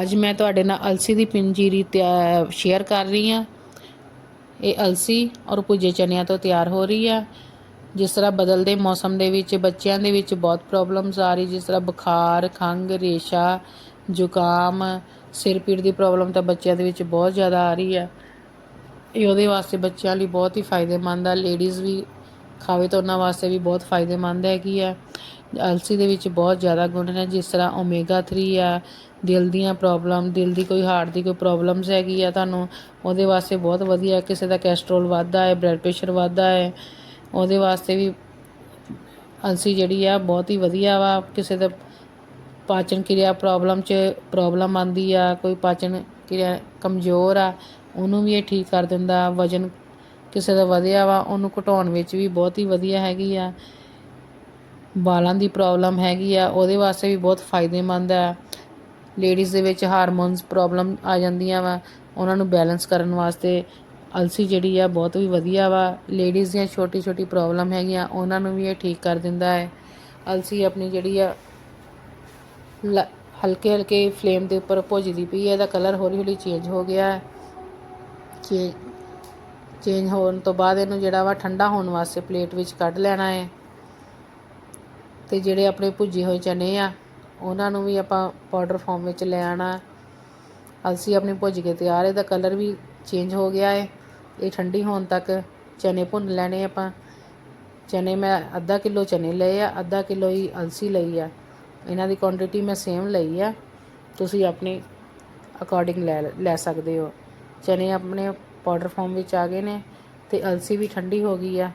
ਅੱਜ ਮੈਂ ਤੁਹਾਡੇ ਨਾਲ ਅਲਸੀ ਦੀ ਪੰਜੀਰੀ ਤਿਆ- ਸ਼ੇਅਰ ਕਰ ਰਹੀ ਹਾਂ। ਇਹ ਅਲਸੀ ਔਰ ਭੁੱਜੇ ਚਨਿਆਂ ਤੋਂ ਤਿਆਰ ਹੋ ਰਹੀ ਆ। ਜਿਸ ਤਰ੍ਹਾਂ ਬਦਲਦੇ ਮੌਸਮ ਦੇ ਵਿੱਚ, ਬੱਚਿਆਂ ਦੇ ਵਿੱਚ ਬਹੁਤ ਪ੍ਰੋਬਲਮਸ ਆ ਰਹੀ। ਜਿਸ ਤਰ੍ਹਾਂ ਬੁਖਾਰ ਖੰਗ ਰੇਸ਼ਾ, ਜ਼ੁਕਾਮ, ਸਿਰ ਪੀੜ ਦੀ ਪ੍ਰੋਬਲਮ ਤਾਂ ਬੱਚਿਆਂ ਦੇ ਵਿੱਚ ਬਹੁਤ ਜ਼ਿਆਦਾ ਆ ਰਹੀ ਆ। ਇਹ ਉਹਦੇ ਵਾਸਤੇ ਬੱਚਿਆਂ ਲਈ ਬਹੁਤ ਹੀ ਫਾਇਦੇਮੰਦ ਆ। ਲੇਡੀਜ਼ ਵੀ ਖਾਵੇ ਤਾਂ ਉਹਨਾਂ ਵਾਸਤੇ ਵੀ ਬਹੁਤ ਫਾਇਦੇਮੰਦ ਹੈਗੀ ਆ। ਅਲਸੀ ਦੇ ਵਿੱਚ ਬਹੁਤ ਜ਼ਿਆਦਾ ਗੁਣ ਨੇ, ਜਿਸ ਤਰ੍ਹਾਂ ਓਮੇਗਾ 3 ਆ, ਦਿਲ ਦੀਆਂ ਪ੍ਰੋਬਲਮ ਦਿਲ ਦੀ ਕੋਈ ਹਾਰਟ ਦੀ ਕੋਈ ਪ੍ਰੋਬਲਮਸ ਹੈਗੀ ਆ, ਤੁਹਾਨੂੰ ਉਹਦੇ ਵਾਸਤੇ ਬਹੁਤ ਵਧੀਆ ਕਿਸੇ ਦਾ ਕੈਸਟਰੋਲ ਵੱਧਦਾ ਹੈ ਬਲੱਡ ਪ੍ਰੈਸ਼ਰ ਵੱਧਦਾ ਹੈ, ਉਹਦੇ ਵਾਸਤੇ ਵੀ ਅਲਸੀ ਜਿਹੜੀ ਆ ਬਹੁਤ ਹੀ ਵਧੀਆ ਵਾ, ਕਿਸੇ ਦਾ ਪਾਚਨ ਕਿਰਿਆ ਪ੍ਰੋਬਲਮ 'ਚ ਪ੍ਰੋਬਲਮ ਆਂਦੀ ਆ, ਕੋਈ ਪਾਚਨ ਕਿਰਿਆ ਕਮਜ਼ੋਰ ਆ, ਉਹਨੂੰ ਵੀ ਇਹ ਠੀਕ ਕਰ ਦਿੰਦਾ, ਵਜਨ ਕਿਸੇ ਦਾ ਵਧਿਆ ਵਾ, ਉਹਨੂੰ ਘਟਾਉਣ ਵਿੱਚ ਵੀ ਬਹੁਤ ਹੀ ਵਧੀਆ ਹੈਗੀ ਆ। ਵਾਲਾਂ ਦੀ ਪ੍ਰੋਬਲਮ ਹੈਗੀ ਆ, ਉਹਦੇ ਵਾਸਤੇ ਵੀ ਬਹੁਤ ਫਾਇਦੇਮੰਦ ਆ। ਲੇਡੀਜ਼ ਦੇ ਵਿੱਚ ਹਾਰਮੋਨਸ ਪ੍ਰੋਬਲਮ ਆ ਜਾਂਦੀਆਂ ਵਾ, ਉਹਨਾਂ ਨੂੰ ਬੈਲੈਂਸ ਕਰਨ ਵਾਸਤੇ ਅਲਸੀ ਜਿਹੜੀ ਆ ਬਹੁਤ ਵੀ ਵਧੀਆ ਵਾ। ਲੇਡੀਜ਼ ਦੀਆਂ ਛੋਟੀ ਛੋਟੀ ਪ੍ਰੋਬਲਮ ਹੈਗੀਆਂ, ਉਹਨਾਂ ਨੂੰ ਵੀ ਇਹ ਠੀਕ ਕਰ ਦਿੰਦਾ ਹੈ। ਅਲਸੀ ਆਪਣੀ ਜਿਹੜੀ ਆ, ਲ- ਹਲਕੇ ਹਲਕੇ ਫਲੇਮ ਦੇ ਉੱਪਰ ਭੁੱਜਦੀ ਪਈ ਹੈ, ਇਹਦਾ ਕਲਰ ਹੌਲੀ ਹੌਲੀ ਚੇਂਜ ਹੋ ਗਿਆ ਹੈ। ਚੇ ਚੇਂਜ ਹੋਣ ਤੋਂ ਬਾਅਦ ਇਹਨੂੰ ਜਿਹੜਾ ਵਾ ਠੰਡਾ ਹੋਣ ਵਾਸਤੇ ਪਲੇਟ ਵਿੱਚ ਕੱਢ ਲੈਣਾ ਹੈ। ਅਤੇ ਜਿਹੜੇ ਆਪਣੇ ਭੁੱਜੇ ਹੋਏ ਚਨੇ ਆ, ਉਹਨਾਂ ਨੂੰ ਵੀ ਆਪਾਂ ਪਾਊਡਰ ਫੋਮ ਵਿੱਚ ਲੈ ਆਉਣਾ। ਅਲਸੀ ਆਪਣੀ ਭੁੱਜ ਕੇ ਤਿਆਰ ਇਹਦਾ ਕਲਰ ਵੀ ਚੇਂਜ ਹੋ ਗਿਆ ਹੈ। ਇਹ ਠੰਡੀ ਹੋਣ ਤੱਕ ਚਨੇ ਭੁੰਨ ਲੈਣੇ ਆਪਾਂ। ਚਨੇ ਮੈਂ ਅੱਧਾ ਕਿਲੋ ਚਨੇ ਲਏ ਆ, ਅੱਧਾ ਕਿਲੋ ਹੀ ਅਲਸੀ ਲਈ ਆ। ਇਹਨਾਂ ਦੀ ਕੁਆਂਟੀਟੀ ਮੈਂ ਸੇਮ ਲਈ ਆ। ਤੁਸੀਂ ਆਪਣੀ ਅਕੋਰਡਿੰਗ ਲੈ ਲੈ ਸਕਦੇ ਹੋ। ਚਨੇ ਆਪਣੇ ਪਾਊਡਰ ਫਾਰਮ ਵਿੱਚ ਆ ਗਏ ਨੇ ਤੇ ਅਲਸੀ ਵੀ ਠੰਡੀ ਹੋ ਗਈ ਆ।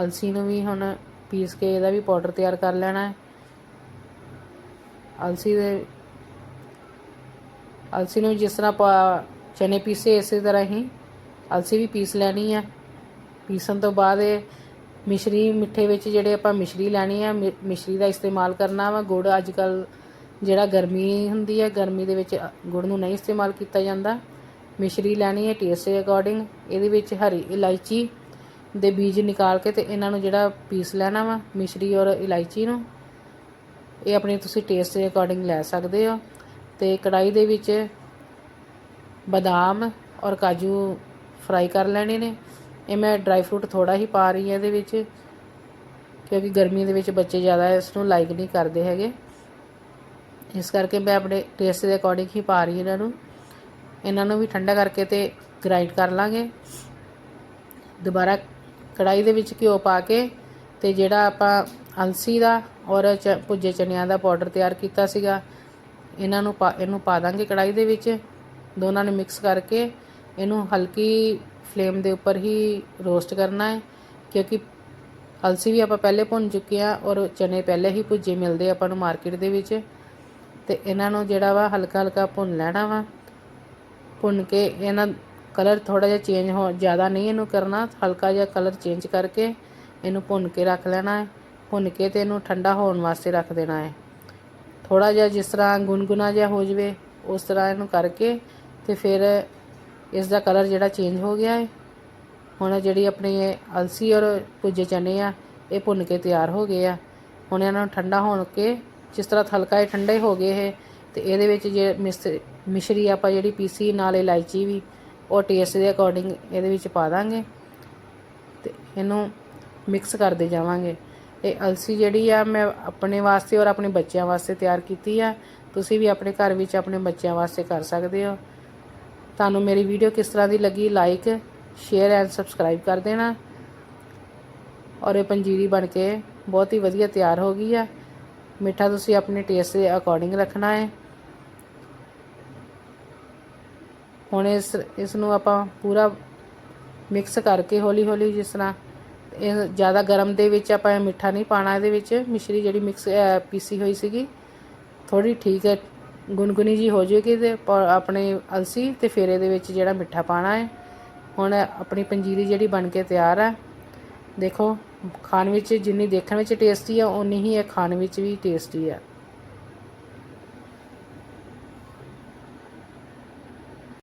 ਅਲਸੀ ਨੂੰ ਵੀ ਹੁਣ ਪੀਸ ਕੇ ਇਹਦਾ ਵੀ ਪਾਊਡਰ ਤਿਆਰ ਕਰ ਲੈਣਾ ਹੈ। ਅਲਸੀ ਦੇ, ਅਲਸੀ ਨੂੰ ਜਿਸ ਤਰ੍ਹਾਂ ਪਾ ਚਨੇ ਪੀਸੇ ਇਸੇ ਤਰ੍ਹਾਂ ਹੀ ਅਲਸੀ ਵੀ ਪੀਸ ਲੈਣੀ ਹੈ। ਪੀਸਣ ਤੋਂ ਬਾਅਦ ਇਹ ਮਿਸ਼ਰੀ ਮਿੱਠੇ ਵਿੱਚ ਜਿਹੜੇ ਆਪਾਂ ਮਿਸ਼ਰੀ ਲੈਣੀ ਹੈ, ਮਿ- ਮਿਸ਼ਰੀ ਦਾ ਇਸਤੇਮਾਲ ਕਰਨਾ ਵਾ। ਗੁੜ ਅੱਜ ਕੱਲ ਜਿਹੜਾ ਗਰਮੀ ਹੁੰਦੀ ਹੈ, ਗਰਮੀ ਦੇ ਵਿੱਚ ਗੁੜ ਨੂੰ ਨਹੀਂ ਇਸਤੇਮਾਲ ਕੀਤਾ ਜਾਂਦਾ। ਮਿਸ਼ਰੀ ਲੈਣੀ ਹੈ ਟੇਸਟ ਦੇ ਅਕੋਰਡਿੰਗ ਇਹਦੇ ਵਿੱਚ ਹਰੀ ਇਲਾਇਚੀ ਦੇ ਬੀਜ ਨਿਕਾਲ ਕੇ ਤੇ ਇਹਨਾਂ ਨੂੰ ਜਿਹੜਾ ਪੀਸ ਲੈਣਾ ਵਾ, ਮਿਸ਼ਰੀ ਔਰ ਇਲਾਇਚੀ ਨੂੰ, ਇਹ ਆਪਣੇ ਤੁਸੀਂ ਟੇਸਟ ਦੇ ਅਕੋਰਡਿੰਗ ਲੈ ਸਕਦੇ ਹੋ। ਤੇ ਕੜਾਈ ਦੇ ਵਿੱਚ ਬਦਾਮ ਔਰ ਕਾਜੂ ਫਰਾਈ ਕਰ ਲੈਣੇ ਨੇ। ਇਹ ਮੈਂ ਡਰਾਈ ਫਰੂਟ ਥੋੜਾ ਹੀ ਪਾ ਰਹੀ ਹਾਂ ਇਹਦੇ ਵਿੱਚ, ਕਿਉਂਕਿ ਗਰਮੀ ਦੇ ਵਿੱਚ ਬੱਚੇ ਜ਼ਿਆਦਾ ਇਸ ਨੂੰ ਲਾਈਕ ਨਹੀਂ ਕਰਦੇ ਹੈਗੇ। ਇਸ ਕਰਕੇ ਮੈਂ ਆਪਣੇ ਟੇਸਟ ਦੇ ਅਕੋਰਡਿੰਗ ਹੀ ਪਾ ਰਹੀ ਇਹਨਾਂ ਨੂੰ। ਇਹਨਾਂ ਨੂੰ ਵੀ ਠੰਡਾ ਕਰਕੇ ਤੇ ਗ੍ਰਾਈਂਡ ਕਰ ਲਾਂਗੇ। ਦੁਬਾਰਾ ਕੜਾਈ ਦੇ ਵਿੱਚ ਘਿਓ ਪਾ ਕੇ ਤੇ ਜਿਹੜਾ ਆਪਾਂ ਅਲਸੀ ਦਾ ਔਰ ਚ- ਭੁੱਜੇ ਚਨਿਆਂ ਦਾ ਪਾਊਡਰ ਤਿਆਰ ਕੀਤਾ ਸੀਗਾ, ਇਹਨਾਂ ਨੂੰ ਪਾ, ਇਹਨੂੰ ਪਾ ਦਾਂਗੇ ਕੜਾਈ ਦੇ ਵਿੱਚ। ਦੋਨਾਂ ਨੂੰ ਮਿਕਸ ਕਰਕੇ ਇਹਨੂੰ ਹਲਕੀ ਫਲੇਮ ਦੇ ਉੱਪਰ ਹੀ ਰੋਸਟ ਕਰਨਾ ਹੈ, ਕਿਉਂਕਿ ਅਲਸੀ ਵੀ ਆਪਾਂ ਪਹਿਲੇ ਭੁੰਨ ਚੁੱਕੇ ਆ ਔਰ ਚਨੇ ਪਹਿਲੇ ਹੀ ਭੁੱਜੇ ਮਿਲਦੇ ਆਪਾਂ ਨੂੰ ਮਾਰਕੀਟ ਦੇ ਵਿੱਚ। ਤੇ ਇਹਨਾਂ ਨੂੰ ਜਿਹੜਾ ਵਾ ਹਲਕਾ ਹਲਕਾ ਭੁੰਨ ਲੈਣਾ ਵਾ। ਭੁੰਨ ਕੇ ਇਹਨਾਂ ਕਲਰ ਥੋੜਾ ਜਿਹਾ ਚੇਂਜ ਹੋ, ਜ਼ਿਆਦਾ ਨਹੀਂ ਇਹਨੂੰ ਕਰਨਾ, ਹਲਕਾ ਜਿਹਾ ਕਲਰ ਚੇਂਜ ਕਰਕੇ ਇਹਨੂੰ ਭੁੰਨ ਕੇ ਰੱਖ ਲੈਣਾ ਹੈ। ਭੁੰਨ ਕੇ ਤੇ ਇਹਨੂੰ ਠੰਡਾ ਹੋਣ ਵਾਸਤੇ ਰੱਖ ਦੇਣਾ ਹੈ। ਥੋੜਾ ਜਿਹਾ ਜਿਸ ਤਰ੍ਹਾਂ ਗੁਨਗੁਨਾ ਜਿਹਾ ਹੋ ਜਵੇ, ਉਸ ਤਰ੍ਹਾਂ ਇਹਨੂੰ ਕਰਕੇ ਤੇ ਫਿਰ ਇਸ ਦਾ ਕਲਰ ਜਿਹੜਾ ਚੇਂਜ ਹੋ ਗਿਆ ਹੈ। ਹੁਣ ਜਿਹੜੀ ਆਪਣੀ ਅਲਸੀ ਔਰ ਭੁੱਜੇ ਚਨੇ ਆ, ਇਹ ਭੁੰਨ ਕੇ ਤਿਆਰ ਹੋ ਗਏ ਆ। ਹੁਣ ਇਹਨਾਂ ਨੂੰ ਠੰਡਾ ਹੋਣ ਕੇ ਜਿਸ ਤਰ੍ਹਾਂ ਹਲਕਾ ਹੀ ਠੰਡੇ ਹੋ ਗਏ ਇਹ, ਤੇ ਇਹਦੇ ਵਿੱਚ ਜੇ ਮਿਸ- ਮਿਸ਼ਰੀ ਆਪਾਂ ਜਿਹੜੀ ਪੀਸੀ ਨਾਲ ਇਲਾਇਚੀ ਵੀ ਉਹ ਟੇਸਟ ਦੇ ਅਕੋਰਡਿੰਗ ਇਹਦੇ ਵਿੱਚ ਪਾ ਦਾਂਗੇ ਤੇ ਇਹਨੂੰ ਮਿਕਸ ਕਰਦੇ ਜਾਵਾਂਗੇ। ਇਹ ਅਲਸੀ ਜਿਹੜੀ ਆ ਮੈਂ ਆਪਣੇ ਵਾਸਤੇ ਔਰ ਆਪਣੇ ਬੱਚਿਆਂ ਵਾਸਤੇ ਤਿਆਰ ਕੀਤੀ ਆ। ਤੁਸੀਂ ਵੀ ਆਪਣੇ ਘਰ ਵਿੱਚ ਆਪਣੇ ਬੱਚਿਆਂ ਵਾਸਤੇ ਕਰ ਸਕਦੇ ਹੋ। ਤੁਹਾਨੂੰ ਮੇਰੀ ਵੀਡੀਓ ਕਿਸ ਤਰ੍ਹਾਂ ਦੀ ਲੱਗੀ ਲਾਈਕ ਸ਼ੇਅਰ ਐਂਡ ਸਬਸਕ੍ਰਾਈਬ ਕਰ ਦੇਣਾ। ਔਰ ਇਹ ਪੰਜੀਰੀ ਬਣ ਕੇ ਬਹੁਤ ਹੀ ਵਧੀਆ ਤਿਆਰ ਹੋ ਗਈ ਆ। ਮਿੱਠਾ ਤੁਸੀਂ ਆਪਣੇ ਟੇਸਟ ਦੇ ਅਕੋਰਡਿੰਗ ਰੱਖਣਾ ਹੈ। ਹੁਣ ਇਸ ਇਸ ਨੂੰ ਆਪਾਂ ਪੂਰਾ ਮਿਕਸ ਕਰਕੇ ਹੌਲੀ ਹੌਲੀ ਜਿਸ ਤਰ੍ਹਾਂ ਇਹ ਜ਼ਿਆਦਾ ਗਰਮ ਦੇ ਵਿੱਚ ਆਪਾਂ ਮਿੱਠਾ ਨਹੀਂ ਪਾਣਾ ਇਹਦੇ ਵਿੱਚ ਮਿਸ਼ਰੀ ਜਿਹੜੀ ਮਿਕਸ ਪੀਸੀ ਹੋਈ ਸੀਗੀ ਥੋੜੀ ਠੀਕ ਹੈ ਗੁਨਗੁਨੀ ਜੀ ਹੋ ਜਾਏਗੀ ਤੇ ਪ- ਆਪਣੇ ਅਲਸੀ ਤੇ ਫੇਰੇ ਦੇ ਵਿੱਚ ਜਿਹੜਾ ਮਿੱਠਾ ਪਾਣਾ ਹੈ। ਹੁਣ ਆਪਣੀ ਪੰਜੀਰੀ ਜਿਹੜੀ ਬਣ ਕੇ ਤਿਆਰ ਹੈ, ਦੇਖੋ, ਖਾਣ ਵਿੱਚ ਜਿੰਨੀ ਦੇਖਣ ਵਿੱਚ ਟੇਸਟੀ ਆ ਉਨੀ ਹੀ ਇਹ ਖਾਣ ਵਿੱਚ ਵੀ ਟੇਸਟੀ ਆ।